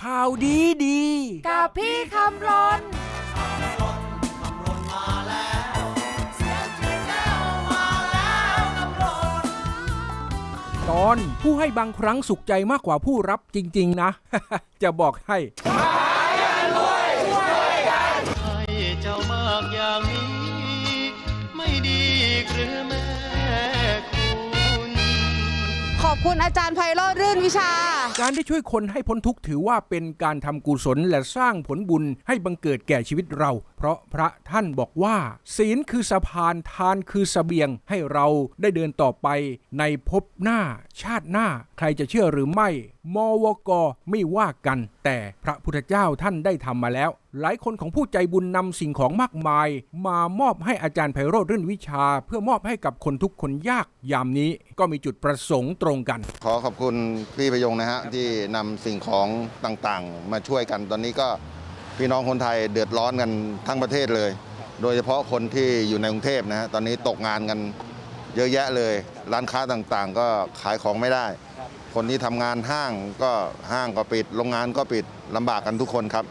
ข่าวดีดี กับพี่คำรนตอนผู้ให้บางครั้งสุขใจมากกว่าผู้รับจริง ๆ นะ จะบอกให้ ให้เจ้ามากอย่างนี้ ไม่ดีหรือแม่คุณ ขอบคุณอาจารย์ไพโรธรื่นวิชา การได้ช่วยคนให้พ้นทุกข์ถือว่าเป็นการทำกุศลและสร้างผลบุญให้บังเกิดแก่ชีวิตเรา เพราะพระท่านบอกว่า ศีลคือสะพานทานคือสเสบียงให้เราได้เดินต่อไปในภพหน้า ชาติหน้า ใครจะเชื่อหรือไม่ มวกไม่ว่ากัน แต่พระพุทธเจ้าท่านได้ทำมาแล้วหลายคนของผู้ใจบุญนำสิ่งของมากมาย มามอบให้อาจารย์ไพโรธรื่นวิชา เพื่อมอบให้กับคนทุกคนยากยามนี้ ก็มีจุดประสงค์ตรงกัน ขอขอบคุณพี่ประยงนะฮะที่นำสิ่งของต่างๆ มาช่วยกัน ตอนนี้ก็พี่น้องคนไทยเดือดร้อนกันทั้งประเทศเลย โดยเฉพาะคนที่อยู่ในกรุงเทพนะฮะตอนนี้ตกงานกันเยอะแยะเลย ร้านค้าต่างๆ ก็ขายของไม่ได้ คนที่ทำงานห้างก็ห้างก็ปิด โรงงานก็ปิดลำบากกันทุกคนครับ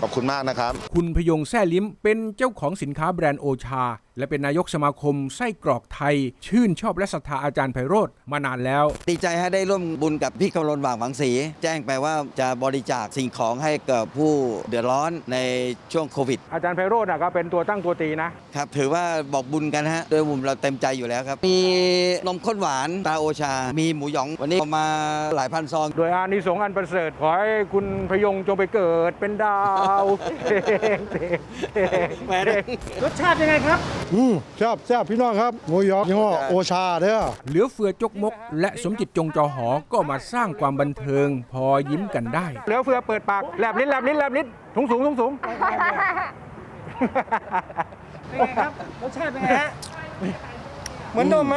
ขอบคุณมากนะครับ คุณพยงแซ่ลิ้มเป็นเจ้าของสินค้าแบรนด์โอชา และเป็นนายกสมาคมไส้กรอกไทย ชื่นชอบและศรัทธาอาจารย์ไพโรธมานานแล้ว ดีใจให้ได้ร่วมบุญกับพี่กำลนหว่างหวังศรีแจ้งไปว่าจะบริจาคสิ่งของให้กับผู้เดือดร้อนในช่วงโควิด อาจารย์ไพโรธก็เป็นตัวตั้งตัวตีนะ ครับถือว่าบอกบุญกันฮะโดยมุมเราเต็มใจอยู่แล้วครับ มีนมข้นหวานตาโอชา มีหมูหยองวันนี้เอามาหลายพันซอง โดยอานิสงส์อันประเสริฐขอให้คุณพยงจงไปเกิดเป็นดาว รสชาติยังไงครับอืมแซ่บแซ่บพี่น้องครับหมูยอยี่ห้อโอชาเด้อเหลือเฟือจกมก และสมจิตจงจอหอก็มาสร้างความบันเทิง พอยิ้มกันได้ เหลือเฟือเปิดปากแลบลิ้นแลบลิ้นแลบลิ้นถุงสูงถุงสูงเป็นไงครับรสชาติเป็นไงฮะเหมือนนมไหม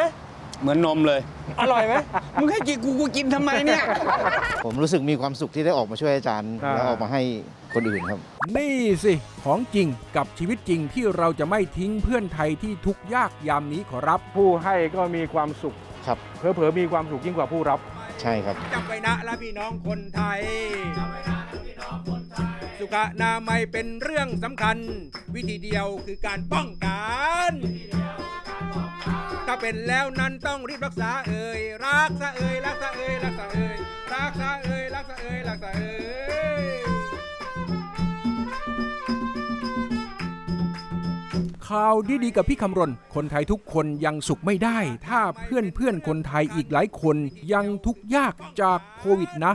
เหมือนนมเลย อร่อยไหมมึงให้กินกูกูกินทำไมเนี่ย ผมรู้สึกมีความสุขที่ได้ออกมาช่วยอาจารย์ อ่า แล้วออกมาให้คนอื่นครับ นี่สิ ของจริงกับชีวิตจริงที่เราจะไม่ทิ้งเพื่อนไทยที่ทุกข์ยากยามนี้ขอรับ ผู้ให้ก็มีความสุข ครับ เผลอๆมีความสุขยิ่งกว่าผู้รับ ใช่ครับ จำไว้นะและพี่น้องคนไทย สุขอนามัยเป็นเรื่องสำคัญ วิธีเดียวคือการป้องกัน ถ้าเป็นแล้วนั้นต้องรีบรักษาเอ่ยรักษาเอ่ยรักษาเอ่ยรักษาเอ่ยรักษาเอ่ยรักษาเอ่ยรักษาเอ่ยข่าวดีๆกับพี่คำรณ คนไทยทุกคนยังสุขไม่ได้ ถ้าเพื่อนเพื่อนๆคนไทยอีกหลายคนยังทุกข์ยากจากโควิดนะ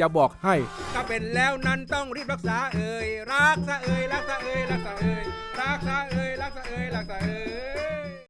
จะบอกให้ ถ้าเป็นแล้วนั้นต้องรีบรักษาเอ่ยรักษาเอ่ยรักษาเอ่ยรักษาเอ่ยรักษาเอ่ยรักษาเอ่ยรักษาเอ่ย